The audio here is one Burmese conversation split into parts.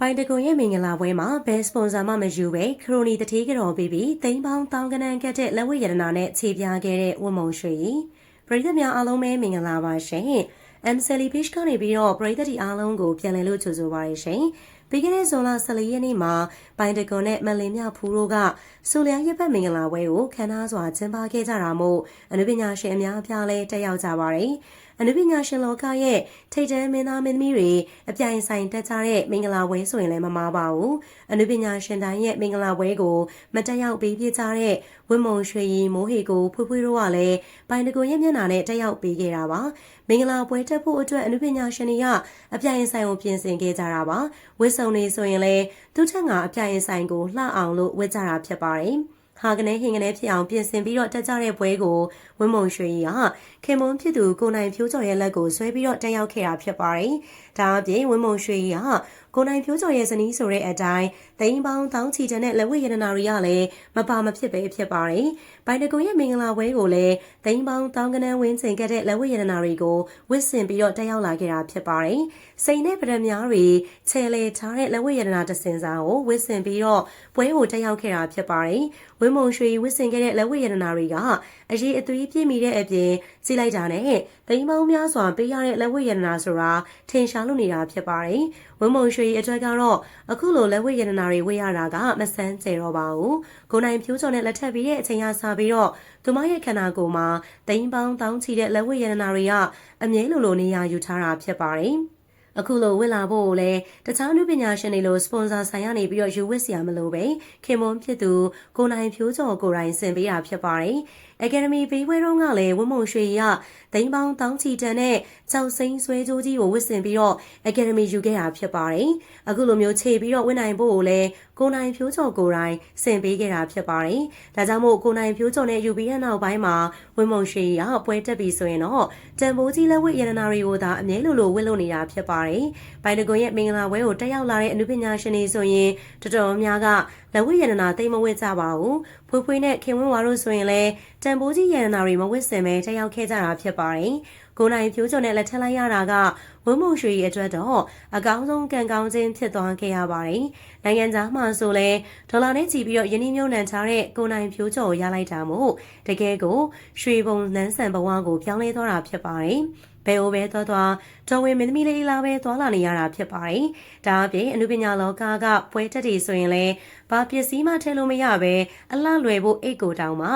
ပိုင်တကွန်ရဲ့မင်္ဂလာပွဲမှာဘယ်စပွန်ဆာမှမယူပဲခရိုနီတထေးကြော်ပြီးပြီးသိန်းပေါင်းတောင်းကနန်းကက်တဲ့လက်ဝတ်ရတနာနဲ့ခြေပြားခဲ့တဲ့ဝတ်မုံရွှေပရိသတ်များအားလုံးပဲမင်္ဂလာပါရှင် M Sally Fish ကနေပြီးတော့ပရိသတ်ဒီအားလုံးကိုပြန်လည်လို့ကြိုဆိုပါရရှင်ပြီးခဲ့တဲ့ဇွန်လ14ရက်နေ့မှာပိုင်တကွန်နဲ့မလင်မြဖူးတို့ကဆိုလျာရက်ပတ်မင်္ဂလာပွဲကိုခမ်းနားစွာကျင်းပခဲ့ကြတာမို့အနုပညာရှင်အများအပြားလည်းတက်ရောက်ကြပါတယ်အနုပညာရှင်လောကရဲ့ထိတ်တန်းမင်းသားမင်းသမီးတွေအပြိုင်ဆိုင်တက်ကြတဲ့မင်္ဂလာပွဲဆိုရင်လည်းမမားပါဘူးအနုပညာရှင်တိုင်းရဲ့မင်္ဂလာပွဲကိုမတက်ရောက်ပေးပြကြတဲ့ဝင်းမုံရွှေရီမိုးဟေကိုဖွေးဖွေးတို့ကလည်းပိုင်တကွန်ရဲ့မျက်နှာနဲ့တက်ရောက်ပေးခဲ့တာပါမင်္ဂလာပွဲတက်ဖို့အတွက်အနုပညာရှင်တွေကအပြိုင်ဆိုင်ကိုပြင်ဆင်ခဲ့ကြတာပါဝစ်စုံတွေဆိုရင်လည်းသူ့ထက်ငါအပြိုင်ဆိုင်ကိုလှအောင်လို့ဝတ်ကြတာဖြစ်ပါတယ်ဟာကနေဟင်ကနေဖြစ်အောင်ပြင်ဆင်ပြီးတော့တက်ကြတဲ့ပွဲကိုဝင်းမုံရွှေကြီးကခင်မွန်းဖြစ်သူကိုနိုင်ဖြိုးကျော်ရဲ့လက်ကိုဆွဲပြီးတော့တက်ရောက်ခဲ့တာဖြစ်ပါတယ်။ဒါအပြင်ဝင်းမုံရွှေကြီးက ကိုနိုင်ဖြိုးကျော်ရဲ့ဇနီးဆိုတဲ့အတိုင်းသိန်းပေါင်းတောင်းချီတဲ့လက်ဝဲရတနာတွေကလည်းမပါမဖြစ်ပဲဖြစ်ပါတယ်။ဘိုင်တကွန်ရဲ့မင်္ဂလာပွဲကိုလည်းသိန်းပေါင်းတောင်းကနန်းဝင်းချိန်ခဲ့တဲ့လက်ဝဲရတနာတွေကိုဝစ်ဆင်ပြီးတော့တက်ရောက်လာခဲ့တာဖြစ်ပါတယ်။စိန်နဲ့ပဒံများတွေခြေလေထားတဲ့လက်ဝဲရတနာတစင်စာကိုဝစ်ဆင်ပြီးတော့ပွဲကိုတက်ရောက်ခဲ့တာဖြစ်ပါတယ်။ဝင်းမုံရွှေဝစ်ဆင်ခဲ့တဲ့လက်ဝဲရတနာတွေကအရေးအသွေးပြည့်မီတဲ့အပြင်စီလိုက်တာနဲ့သိန်းပေါင်းများစွာပေးရတဲ့လက်ဝဲရတနာဆိုတာထင်ရှားလို့နေတာဖြစ်ပါတယ်။ဝင်းမုံရွှေအတွက်ကတော့အခုလိုလက်ဝဲရတနာတွေဝေးရတာကမဆန်းကျယ်တော့ပါဘူး။ကိုနိုင်ဖြိုးစော်နဲ့လက်ထပ်ပြီးတဲ့အချိန်ကစပြီးတော့သူမရဲ့ခန္ဓာကိုယ်မှာသိန်းပေါင်းတောင်းချီတဲ့လက်ဝဲရတနာတွေကအမြဲလိုလိုနေရာယူထားတာဖြစ်ပါတယ်။အခုလိုဝင်လာဖို့ကိုလည်းတခြားလူပညာရှင်တွေလိုစပွန်ဆာဆိုင်ရနေပြီးတော့ယူဝစ်စရာမလိုပဲခင်မွန်ဖြစ်သူကိုနိုင်ဖြိုးကျော်ကိုတိုင်ဆင်ပေးတာဖြစ်ပါတယ်။ Academy ဘေးဝဲတော့ကလည်းဝင်းမုံရွှေရသိန်းပေါင်းတောင်းချီတန်နဲ့ကြောက်စိမ့်ဆွဲကြိုးကြီးကိုဝစ်ဆင်ပြီးတော့ Academy ယူခဲ့တာဖြစ်ပါတယ်။အခုလိုမျိုးခြေပြီးတော့ဝင်နိုင်ဖို့ကိုလည်းကိုနိုင်ဖြိုးကျော်ကိုတိုင်ဆင်ပေးခဲ့တာဖြစ်ပါတယ်။ဒါကြောင့်မို့ကိုနိုင်ဖြိုးကျော်နဲ့ယူပြီးတဲ့နောက်ပိုင်းမှာဝင်းမုံရွှေရပွဲတက်ပြီးဆိုရင်တော့တန်ဖိုးကြီးလက်ဝတ်ရတနာတွေကိုသာအမြဲလိုလိုဝစ်လို့နေတာဖြစ်ပါတယ်။ဘိုင်တကွန်ရဲ့မင်္ဂလာပွဲကိုတက်ရောက်လာတဲ့အနုပညာရှင်တွေဆိုရင်တော်တော်များက လက်ဝတ်ရတနာသိမ့်မဝစ်ကြပါဘူး။ဖွေးဖွေးနဲ့ခင်ဝင်းဝါတို့ဆိုရင်လည်းတန်ဖိုးကြီးရတနာတွေမဝစ်စင်ပဲတက်ရောက်ခဲ့ကြတာဖြစ်ပါတယ်။ ကိုနိုင်ဖြိုးချုံနဲ့လက်ထက်လိုက်ရတာကဝင်းမှုရွှေရဲ့အတွက်တော့အကောင်းဆုံးကံကောင်းခြင်းဖြစ်သွားခဲ့ရပါတယ်။နိုင်ငံသားမှဆိုလဲဒေါ်လာနဲ့ချီပြီးတော့ယင်းနှမြုံနှံထားတဲ့ကိုနိုင်ဖြိုးချုံကိုရလိုက်တာမို့တကယ်ကိုရွှေပုံနန်းဆန်ဘဝကိုပြောင်းလဲသွားတာဖြစ်ပါတယ်။ဘယ်အိုပဲသွားသွားတော်ဝင်မင်းသမီးလေးလာပဲသွားလာနေရတာဖြစ်ပါတယ်။ဒါအပြင်အနုပညာလောကကပွဲတက်တွေဆိုရင်လည်းဘာပစ္စည်းမှထည့်လို့မရပဲအလှလွယ်ဖို့အိတ်ကိုတောင်မှ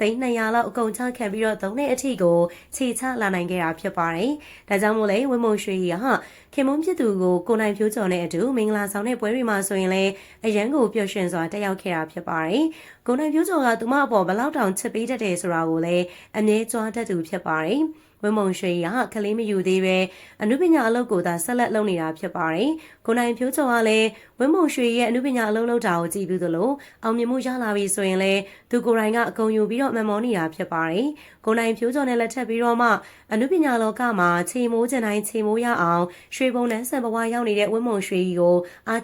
သိန်း200လောက်အကုန်ချခံပြီးတော့သုံးတဲ့အထိကိုခြေချလာနိုင်ခဲ့တာဖြစ်ပါတယ်။ဒါကြောင့်မို့လဲဝင်းမုံရွှေကြီးဟာခင်မုန်းဖြစ်သူကိုကိုနိုင်ဖြိုးကျော်နဲ့အတူမင်္ဂလာဆောင်တဲ့ပွဲတွေမှာဆိုရင်လည်းအရန်ကိုပျော်ရွှင်စွာတက်ရောက်ခဲ့တာဖြစ်ပါတယ်။ကိုနိုင်ဖြိုးကျော်ကသူမအပေါ်ဘလောက်တောင်ချစ်ပေးတတ်တယ်ဆိုတာကိုလည်းအမြဲကြွားတတ်သူဖြစ်ပါတယ်။ ဝင်းမုံရွှေရကလေးမယူသေးပဲအနုပညာအလုပ်ကိုသာဆက်လက်လုပ်နေတာဖြစ်ပါတယ်။ကိုနိုင်ဖြိုးကျော်ကလည်းဝင်းမုံရွှေရဲ့အနုပညာအလုပ်လုပ်တာကိုကြည့်ပြီးသလိုအောင်မြင်မှုရလာပြီဆိုရင်လည်းသူကိုယ်တိုင်ကအကုန်ယူပြီးတော့မမောနေတာဖြစ်ပါတယ်။ကိုနိုင်ဖြိုးကျော်နဲ့လက်ထပ်ပြီးတော့မှအနုပညာလောကမှာချိန်မိုးကျင်တိုင်းချိန်မိုးရအောင်ရွှေဘုံနဲ့ဆံပဝါရောက်နေတဲ့ဝင်းမုံရွှေကြီးကို